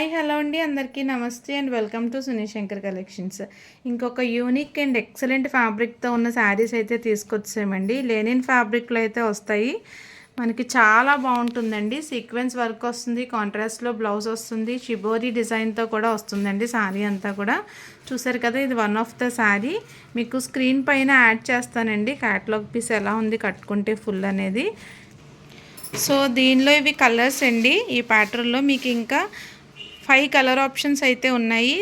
Hi hello అండి. అందరికీ నమస్తే and welcome to Sunishankar collections. ఇంకొక యూనిక్ అండ్ ఎక్సలెంట్ ఫ్యాబ్రిక్తో ఉన్న శారీస్ అయితే తీసుకొచ్చామండి లెనిన్ ఫ్యాబ్రిక్లో అయితే వస్తాయి. మనకి చాలా బాగుంటుందండి. సీక్వెన్స్ వర్క్ వస్తుంది కాంట్రాస్ట్లో బ్లౌజ్ వస్తుంది షిబోరి డిజైన్తో కూడా వస్తుందండి శారీ అంతా కూడా. చూసారు కదా ఇది వన్ ఆఫ్ ద శారీ. మీకు స్క్రీన్ పైన యాడ్ చేస్తానండి. క్యాటలాగ్ పీస్ ఎలా ఉంది కట్టుకుంటే ఫుల్ అనేది. సో దీనిలో ఇవి కలర్స్ అండి. ఈ ప్యాటర్న్లో మీకు ఇంకా ఫైవ్ కలర్ ఆప్షన్స్ అయితే ఉన్నాయి.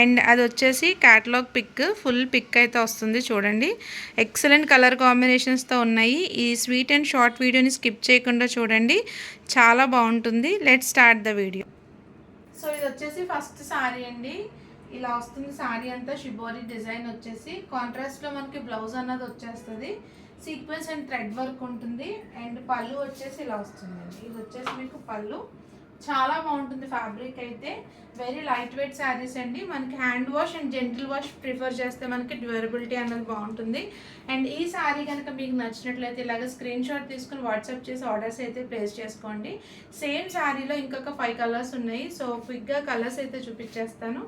అండ్ అది వచ్చేసి క్యాటలాగ్ పిక్ ఫుల్ పిక్ అయితే వస్తుంది చూడండి. ఎక్సలెంట్ కలర్ కాంబినేషన్స్తో ఉన్నాయి. ఈ స్వీట్ అండ్ షార్ట్ వీడియోని స్కిప్ చేయకుండా చూడండి. చాలా బాగుంటుంది. Let start the video so ఇది వచ్చేసి ఫస్ట్ సారీ అండి. ఇలా వస్తుంది సారీ అంతా షిబోరి డిజైన్ వచ్చేసి. కాంట్రాస్ట్లో మనకి బ్లౌజ్ అన్నది వచ్చేస్తుంది. సీక్వెన్స్ అండ్ థ్రెడ్ వర్క్ ఉంటుంది. అండ్ పళ్ళు వచ్చేసి ఇలా వస్తుందండి. ఇది వచ్చేసి మీకు పళ్ళు. చాలా బాగుంటుంది ఫ్యాబ్రిక్ అయితే. వెరీ లైట్ వెయిట్ శారీస్ అండి. మనకి hand wash and gentle wash prefer చేస్తే మనకి డ్యూరబిలిటీ అనేది బాగుంటుంది. అండ్ ఈ శారీ కనుక మీకు నచ్చినట్లయితే ఇలాగ స్క్రీన్ షాట్ తీసుకుని వాట్సాప్ చేసి ఆర్డర్స్ అయితే ప్లేస్ చేసుకోండి. సేమ్ శారీలో ఇంకొక ఫైవ్ కలర్స్ ఉన్నాయి. సో క్విక్గా కలర్స్ అయితే చూపించేస్తాను.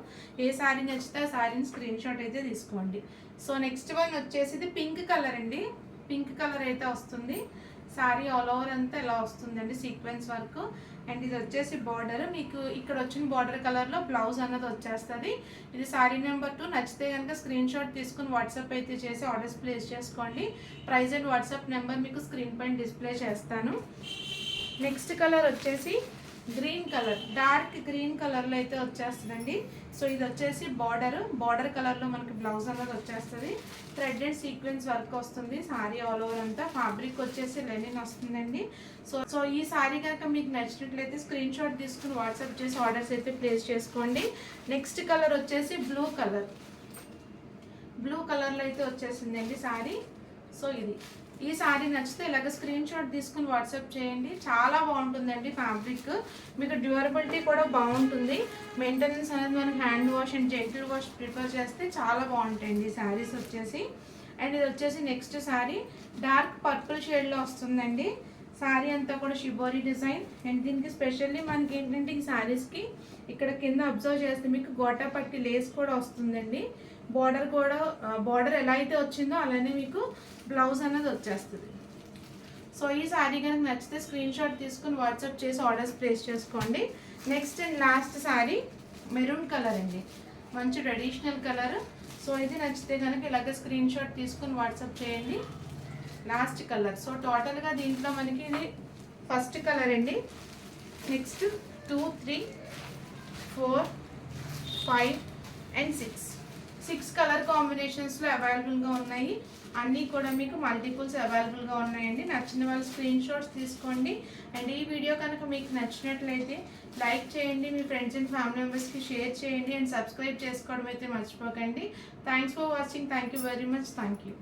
ఏ శారీ నచ్చితే ఆ శారీని స్క్రీన్ షాట్ అయితే తీసుకోండి. సో నెక్స్ట్ వన్ వచ్చేసి ఇది పింక్ కలర్ అండి. పింక్ కలర్ అయితే వస్తుంది. శారీ ఆల్ ఓవర్ అంతా ఇలా వస్తుందండి సీక్వెన్స్ వర్క్? అండ్ ఇది వచ్చేసి బార్డర్. మీకు ఇక్కడ వచ్చిన బార్డర్ కలర్లో బ్లౌజ్ అన్నది వచ్చేస్తుంది. ఇది శారీ నెంబర్ టూ. నచ్చితే కనుక స్క్రీన్ షాట్ తీసుకుని వాట్సాప్ అయితే చేసి ఆర్డర్స్ ప్లేస్ చేసుకోండి. ప్రైజ్ అండ్ వాట్సాప్ నెంబర్ మీకు స్క్రీన్ పైన డిస్ప్లే చేస్తాను. నెక్స్ట్ కలర్ వచ్చేసి గ్రీన్ కలర్ డార్క్ గ్రీన్ కలర్లో అయితే వచ్చేస్తుందండి. సో ఇది వచ్చేసి బార్డర్ బార్డర్ కలర్లో మనకి బ్లౌజ్ అనేది వచ్చేస్తుంది. థ్రెడ్ అండ్ సీక్వెన్స్ వర్క్ వస్తుంది. సారీ ఆల్ ఓవర్ అంతా. ఫ్యాబ్రిక్ వచ్చేసి లెనిన్ వస్తుందండి. సో సో ఈ సారీ కనుక మీకు నచ్చినట్లయితే స్క్రీన్ షాట్ తీసుకుని వాట్సాప్ చేసి ఆర్డర్స్ అయితే ప్లేస్ చేసుకోండి. నెక్స్ట్ కలర్ వచ్చేసి బ్లూ కలర్ బ్లూ కలర్లో అయితే వచ్చేసిందండి సారీ. సో ఇది. ఈ సారీ నచ్చితే ఇలాగ స్క్రీన్ షాట్ తీసుకుని వాట్సాప్ చేయండి. చాలా బాగుంటుందండి ఫ్యాబ్రిక్ మీకు డ్యూరబిలిటీ కూడా బాగుంటుంది. మెయింటెనెన్స్ అనేది మనం hand wash and gentle wash prefer చేస్తే చాలా బాగుంటాయండి ఈ శారీస్ వచ్చేసి. అండ్ ఇది వచ్చేసి నెక్స్ట్ శారీ డార్క్ పర్పుల్ షేడ్లో వస్తుందండి. శారీ అంతా కూడా షిబోరీ డిజైన్. అండ్ దీనికి స్పెషల్లీ మనకి ఏంటంటే ఈ శారీస్కి ఇక్కడ కింద అబ్జర్వ్ చేస్తే మీకు గోటా పట్టి లేస్ కూడా వస్తుందండి. బార్డర్ కూడా బార్డర్ ఎలా అయితే వచ్చిందో అలానే మీకు బ్లౌజ్ అనేది వచ్చేస్తుంది. సో ఈ శారీ కనుక నచ్చితే స్క్రీన్ షాట్ తీసుకుని వాట్సాప్ చేసి ఆర్డర్స్ ప్లేస్ చేసుకోండి. Next and last sari maroon colour అండి. మంచి ట్రెడిషనల్ కలర్. సో ఇది నచ్చితే కనుక ఇలాగ స్క్రీన్ షాట్ తీసుకుని వాట్సాప్ చేయండి. Last colour. సో టోటల్గా దీంట్లో మనకి ఇది ఫస్ట్ కలర్ అండి. Next two three four five and six six colour కాంబినేషన్స్లో అవైలబుల్గా ఉన్నాయి. అన్నీ కూడా మీకు మల్టిపుల్స్ అవైలబుల్గా ఉన్నాయండి. నచ్చిన వాళ్ళు స్క్రీన్ షాట్స్ తీసుకోండి. అండ్ ఈ వీడియో కనుక మీకు నచ్చినట్లయితే లైక్ చేయండి. మీ ఫ్రెండ్స్ అండ్ ఫ్యామిలీ మెంబర్స్కి షేర్ చేయండి. అండ్ సబ్స్క్రైబ్ చేసుకోవడం అయితే మర్చిపోకండి. Thanks for watching thank you very much thank you